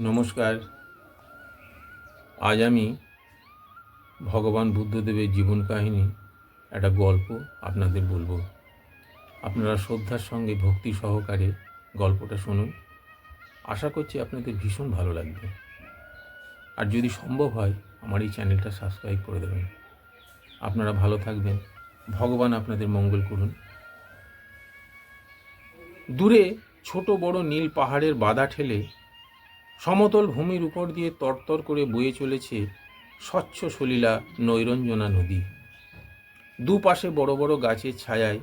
নমস্কার। আজ আমি ভগবান বুদ্ধদেবের জীবন কাহিনী একটা গল্প আপনাদের বলব। আপনারা শ্রদ্ধার সঙ্গে ভক্তি সহকারে গল্পটা শুনুন। আশা করছি আপনাদের ভীষণ ভালো লাগবে। আর যদি সম্ভব হয়, আমার এই চ্যানেলটা সাবস্ক্রাইব করে দেবেন। আপনারা ভালো থাকবেন। ভগবান আপনাদের মঙ্গল করুন। দূরে ছোট বড় নীল পাহাড়ের বাধা ঠেলে সমতল ভূমির উপর দিয়ে তরতর করে বয়ে চলেছে স্বচ্ছ সলিলা নৈরঞ্জনা নদী। দুপাশে বড় বড় গাছের ছায়ায়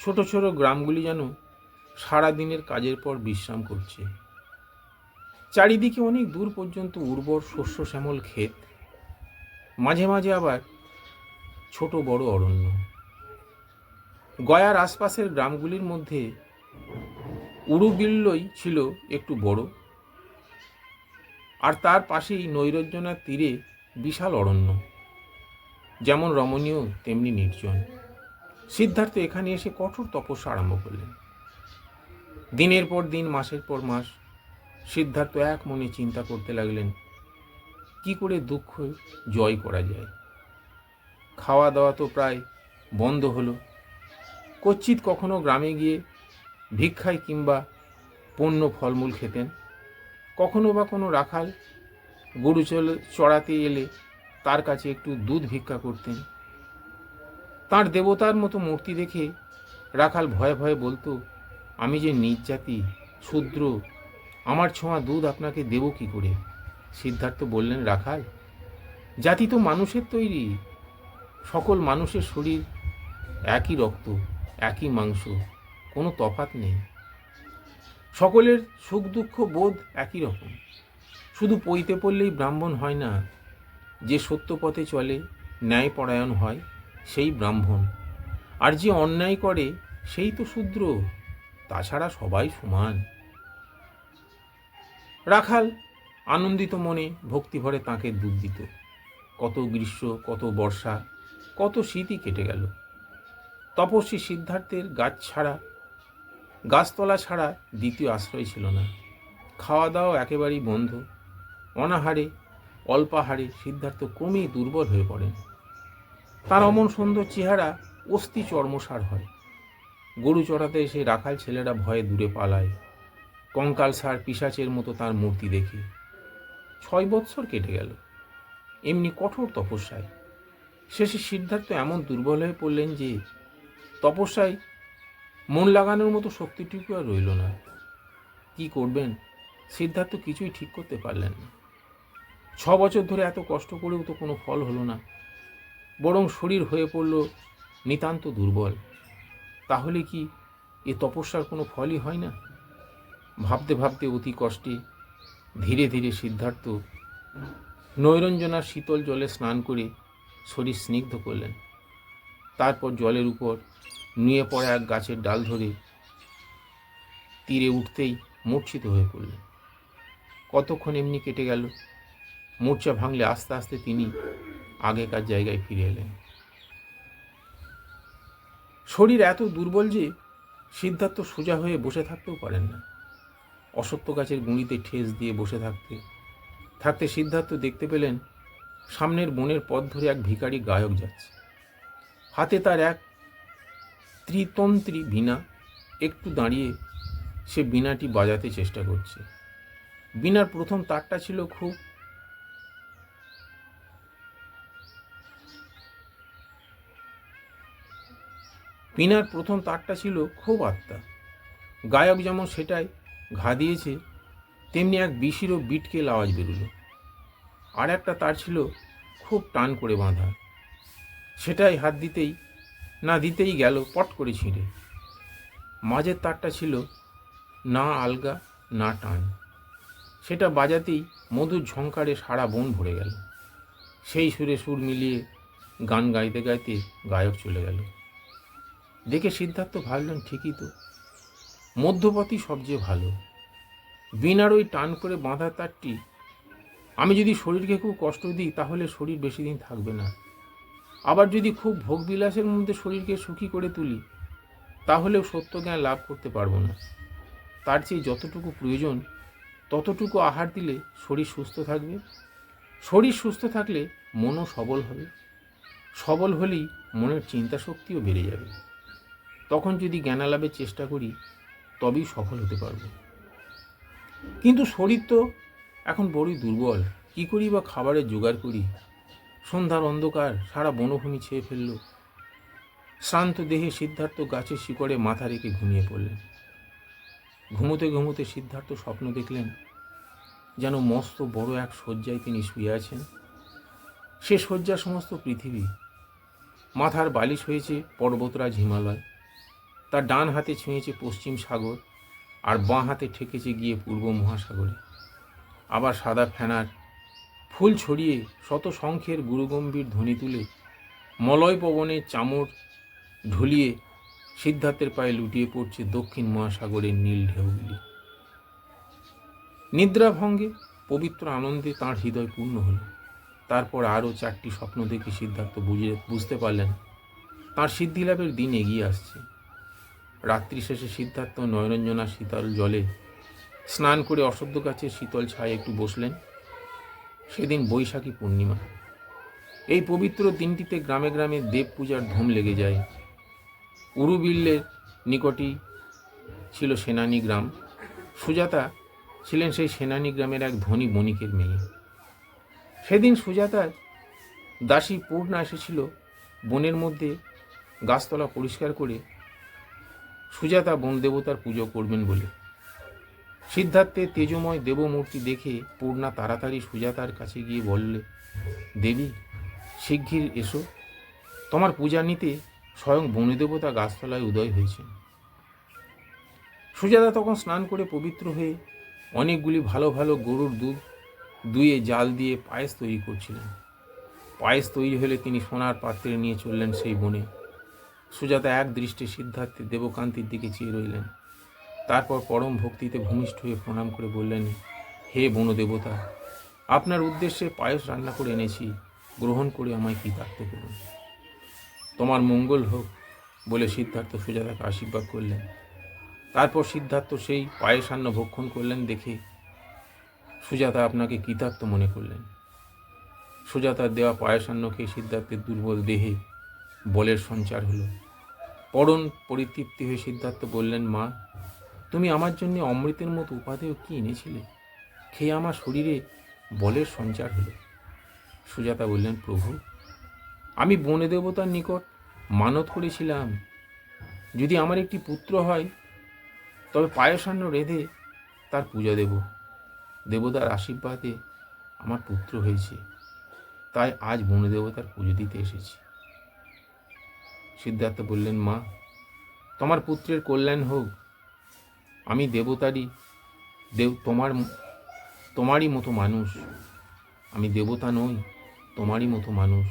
ছোট ছোট গ্রামগুলি যেন সারাদিনের কাজের পর বিশ্রাম করছে। চারিদিকে অনেক দূর পর্যন্ত উর্বর শস্য শ্যামল ক্ষেত। মাঝে মাঝে আবার ছোট বড় অরণ্য। গয়ার আশপাশের গ্রামগুলির মধ্যে উড়ুবিল্লই ছিল একটু বড়। আর তার পাশেই নৈরজ্জনার তীরে বিশাল অরণ্য। যেমন রমণীয়, তেমনি নির্জন। সিদ্ধার্থ এখানে এসে কঠোর তপস্যা আরম্ভ করলেন। দিনের পর দিন, মাসের পর মাস সিদ্ধার্থ এক মনে চিন্তা করতে লাগলেন, কি করে দুঃখ জয় করা যায়? খাওয়া দাওয়া তো প্রায় বন্ধ হলো। কচ্ছিত কখনো গ্রামে গিয়ে ভিক্ষায় কিংবা পণ্য ফলমূল খেতেন। কখনো বা কোনো রাখাল গরু চলে, চড়াতে এলে তার কাছে একটু দুধ ভিক্ষা করতেন। তার দেবতার মতো মূর্তি দেখে রাখাল ভয়ে ভয়ে বলতো, আমি যে নিজ জাতি, শূদ্র, আমার ছোঁয়া দুধ আপনাকে দেব কি করে? সিদ্ধার্থ বললেন, রাখাল, জাতি তো মানুষের তৈরি। সকল মানুষের শরীর একই রক্ত, একই মাংস, কোনো তফাত নেই। সকলের সুখ দুঃখ বোধ একই রকম। শুধু পইতে পড়লেই ব্রাহ্মণ হয় না, যে সত্য পথে চলে, ন্যায়পরায়ণ হয়, সেই ব্রাহ্মণ। আর যে অন্যায় করে, সেই তো শূদ্র, তাছাড়া সবাই সমান। রাখাল আনন্দিত মনে ভক্তিভরে তাঁকে দুধ দিত। কত গ্রীষ্ম, কত বর্ষা, কত শীতই কেটে গেল। তপস্বী সিদ্ধার্থের গাছ ছাড়া গাছতলা ছাড়া দ্বিতীয় আশ্রয় ছিল না। খাওয়া দাওয়া একেবারেই বন্ধ। অনাহারে, অল্পাহারে সিদ্ধার্থ ক্রমেই দুর্বল হয়ে পড়েন। তার অমন সুন্দর চেহারা অস্থি চর্মসার হয়। গরু চড়াতে এসে রাখাল ছেলেরা ভয়ে দূরে পালায়। কঙ্কাল সার পিসাচের মতো তার মূর্তি দেখে। ছয় বৎসর কেটে গেল। এমনি কঠোর তপস্যায়। শেষে সিদ্ধার্থ এমন দুর্বল হয়ে পড়লেন যে, তপস্যায় মন লাগানোর মতো শক্তিটুকু আর রইল না। কি করবেন? সিদ্ধার্থ কিছুই ঠিক করতে পারলেন না। ছ বছর ধরে এত কষ্ট করেও তো কোনো ফল হলো না। বরং শরীর হয়ে পড়ল নিতান্ত দুর্বল। তাহলে কি এ তপস্যার কোনো ফলই হয় না? ভাবতে ভাবতে অতি কষ্টে ধীরে ধীরে সিদ্ধার্থ নৈরঞ্জনার শীতল জলে স্নান করে শরীর স্নিগ্ধ করলেন। তারপর জলের উপর নুয়ে পড়া এক গাছের ডাল ধরে তীরে উঠতেই মূর্ছিত হয়ে পড়লেন। কতক্ষণ এমনি কেটে গেল? মূর্ছা ভাঙলে আস্তে আস্তে তিনি আগেকার জায়গায় ফিরে এলেন। শরীর এত দুর্বল যে সিদ্ধার্থ সোজা হয়ে বসে থাকতেও পারেন না। অসত্য গাছের গুঁড়িতে ঠেস দিয়ে বসে থাকতে থাকতে সিদ্ধার্থ দেখতে পেলেন সামনের বনের পথ ধরে এক ভিখারি গায়ক যাচ্ছে। হাতে তার এক ত্রিতন্ত্রী বীণা। একটু দাঁড়িয়ে সে বীণাটি বাজাতে চেষ্টা করছে। বীণার প্রথম তারটা ছিল খুব বীণার প্রথম তারটা ছিল খুব আত্মা। গায়ক যেমন সেটাই ঘা দিয়েছে, তেমনি এক বিশিরও বিটকেল আওয়াজ বেরোলো। আর একটা তার ছিল খুব টান করে বাঁধা। সেটাই হাত দিতেই না দিতেই গেল, পট করে ছিঁড়ে। মাঝের তারটা ছিল না আলগা, না টান। সেটা বাজাতেই মধুর ঝঙ্কারে সারা বন ভরে গেল। সেই সুরে সুর মিলিয়ে গান গাইতে গাইতে গায়ক চলে গেল। দেখে সিদ্ধার্থ ভাবলেন, ঠিকই তো। মধ্যপথই সবচেয়ে ভালো। বিনার ওই টান করে বাঁধা তারটি, আমি যদি শরীরকে খুব কষ্ট দিই, তাহলে শরীর বেশি দিন থাকবে না। আবার যদি খুব ভোগবিলাসের মধ্যে শরীরকে সুখী করে তুলি, তাহলেও সত্য জ্ঞান লাভ করতে পারব না। তার চেয়ে যতটুকু প্রয়োজন, ততটুকু আহার দিলে শরীর সুস্থ থাকবে। শরীর সুস্থ থাকলে মনও সবল হবে। সবল হলেই মনের চিন্তা শক্তিও বেড়ে যাবে। তখন যদি জ্ঞানালাভের চেষ্টা করি, তবেই সফল হতে পারব। কিন্তু শরীর তো এখন বড়ই দুর্বল। কি করি বা খাবারের জোগাড় করি সন্ধ্যার অন্ধকার সারা বনভূমি ছেয়ে ফেলল। শ্রান্ত দেহে সিদ্ধার্থ গাছের শিকড়ে মাথা রেখে ঘুমিয়ে পড়লেন। ঘুমোতে ঘুমোতে সিদ্ধার্থ স্বপ্ন দেখলেন যেন মস্ত বড় এক শয্যায় তিনি শুয়ে আছেন। সে শয্যা সমস্ত পৃথিবী, মাথার বালিশ হয়েছে পর্বতরাজ হিমালয়, তার ডান হাতে ছুঁয়েছে পশ্চিম সাগর আর বাঁ হাতে ঠেকেছে গিয়ে পূর্ব মহাসাগরে। আবার সাদা ফেনার ফুল ছড়িয়ে শত শঙ্খের গুরুগম্ভীর ধ্বনি তুলে মলয় পবনে চামর ঢুলিয়ে সিদ্ধার্থের পায়ে লুটিয়ে পড়ছে দক্ষিণ মহাসাগরের নীল ঢেউগুলি। নিদ্রাভঙ্গে পবিত্র আনন্দে তাঁর হৃদয় পূর্ণ হল। তারপর আরও চারটি স্বপ্ন দেখে সিদ্ধার্থ বুঝে বুঝতে পারলেন, তাঁর সিদ্ধিলাভের দিন এগিয়ে আসছে। রাত্রি শেষে সিদ্ধার্থ নয়রঞ্জনা শীতল জলে স্নান করে অসদ্য গাছের শীতল ছায় একটু বসলেন। সেদিন বৈশাখী পূর্ণিমা। এই পবিত্র দিনটিতে গ্রামে গ্রামে দেব পূজার ধুম লেগে যায়। উরুবিল্লের নিকটই ছিল সেনানী গ্রাম। সুজাতা ছিলেন সেই সেনানী গ্রামের এক ধনী বণিকের মেয়ে। সেদিন সুজাতার দাসী পূর্ণা এসেছিল বনের মধ্যে গাছতলা পরিষ্কার করে। সুজাতা বন দেবতার পুজো করবেন বলে। সিদ্ধার্থের তেজময় দেবমূর্তি দেখে পূর্ণা তাড়াতাড়ি সুজাতার কাছে গিয়ে বললে, দেবী, শিগগির এসো। তোমার পূজা নিতে স্বয়ং বনদেবতা গাছতলায় উদয় হয়েছে সুজাতা তখন স্নান করে পবিত্র হয়ে অনেকগুলি ভালো ভালো গরুর দুধ দুয়ে জাল দিয়ে পায়েস তৈরি করছিলেন। পায়েস তৈরি হলে তিনি সোনার পাত্রে নিয়ে চললেন সেই বনে। সুজাতা এক দৃষ্টি সিদ্ধার্থে দেবকান্তির দিকে চেয়ে রইলেন। তারপর পরম ভক্তিতে ভূমিষ্ঠ হয়ে প্রণাম করে বললেন, হে বনদেবতা, আপনার উদ্দেশ্যে পায়েস রান্না করে এনেছি, গ্রহণ করে আমায় কৃতার্থ করুন তোমার মঙ্গল হোক, বলে সিদ্ধার্থ সুজাতাকে আশীর্বাদ করলেন। তারপর সিদ্ধার্থ সেই পায়েসান্ন ভক্ষণ করলেন দেখে সুজাতা আপনাকে কৃতার্থ মনে করলেন। সুজাতার দেওয়া পায়েসান্ন খেয়ে সিদ্ধার্থের দুর্বল দেহে বলের সঞ্চার হলো। পরণ পরিতৃপ্তি হয়ে সিদ্ধার্থ বললেন, মা তুমি আমার জন্য অমৃতের মতো উপাদেয় কি এনেছিলে? খেয়ে আমার শরীরে বলের সঞ্চার হলো। সুজাতা বললেন, প্রভু, আমি বনে দেবতার নিকট মানত করেছিলাম। যদি আমার একটি পুত্র হয়, তবে পায়সান্ন রেঁধে তার পূজা দেব। দেবতার আশীর্বাদে আমার পুত্র হয়েছে। তাই আজ বনে দেবতার পুজো দিতে এসেছি। সিদ্ধার্থ বললেন, মা, তোমার পুত্রের কল্যাণ হোক। আমি দেবতারই, দেব তোমার তোমারই মতো মানুষ। আমি দেবতা নই, তোমারই মতো মানুষ।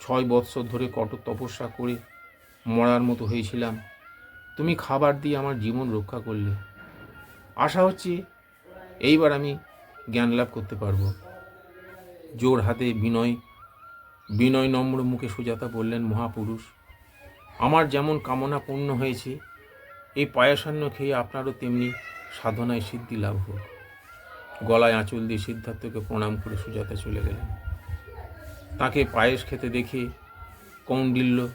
ছয় বৎসর ধরে কঠোর তপস্যা করে মরার মতো হয়েছিলাম। তুমি খাবার দিয়ে আমার জীবন রক্ষা করলে। আশা হচ্ছে এইবার আমি জ্ঞান লাভ করতে পারব। জোর হাতে বিনয় বিনয় নম্র মুখে সুজাতা বললেন, মহাপুরুষ, আমার যেমন কামনা পূর্ণ হয়েছে এই পায়াসান্ন খেয়ে আপনারও তেমনি সাধনায় সিদ্ধি লাভ হোক। গলায় আঁচল দিয়ে সিদ্ধার্থকে প্রণাম করে সুজাতা চলে গেলেন। তাকে পায়েস খেতে দেখে কৌন্ডিল্য,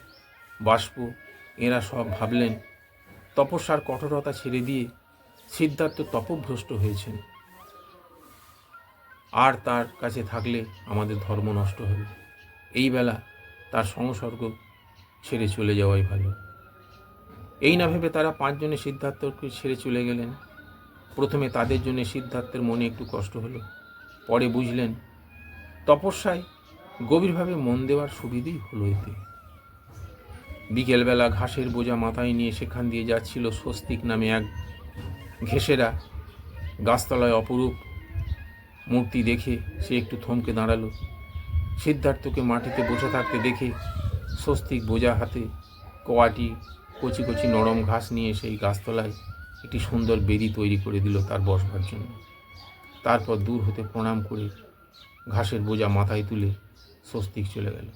বাষ্প, এরা সব ভাবলেন, তপস্যার কঠোরতা ছেড়ে দিয়ে সিদ্ধার্থ তপভ্রষ্ট হয়েছেন। আর তার কাছে থাকলে আমাদের ধর্ম নষ্ট হবে। এই বেলা তার সংসর্গ ছেড়ে চলে যাওয়াই ভালো। এই না ভেবে তারা পাঁচজনে সিদ্ধার্থকে ছেড়ে চলে গেলেন। প্রথমে তাদের জন্য সিদ্ধার্থের মনে একটু কষ্ট হলো। পরে বুঝলেন, তপস্যায় গভীরভাবে মন দেওয়ার সুবিধেই হলো এতে। বিকেলবেলা ঘাসের বোঝা মাথায় নিয়ে সেখান দিয়ে যাচ্ছিল স্বস্তিক নামে এক ঘেসেরা গাছতলায় অপরূপ মূর্তি দেখে সে একটু থমকে দাঁড়াল। সিদ্ধার্থকে মাটিতে বসে থাকতে দেখে স্বস্তিক বোঝা হাতে কোয়াটি কচি কচি নরম ঘাস নিয়ে সেই গাছতলায় একটি সুন্দর বেদি তৈরি করে দিল তার বসবার জন্য। তারপর দূর হতে প্রণাম করে ঘাসের বোঝা মাথায় তুলে স্বস্তিক চলে গেল।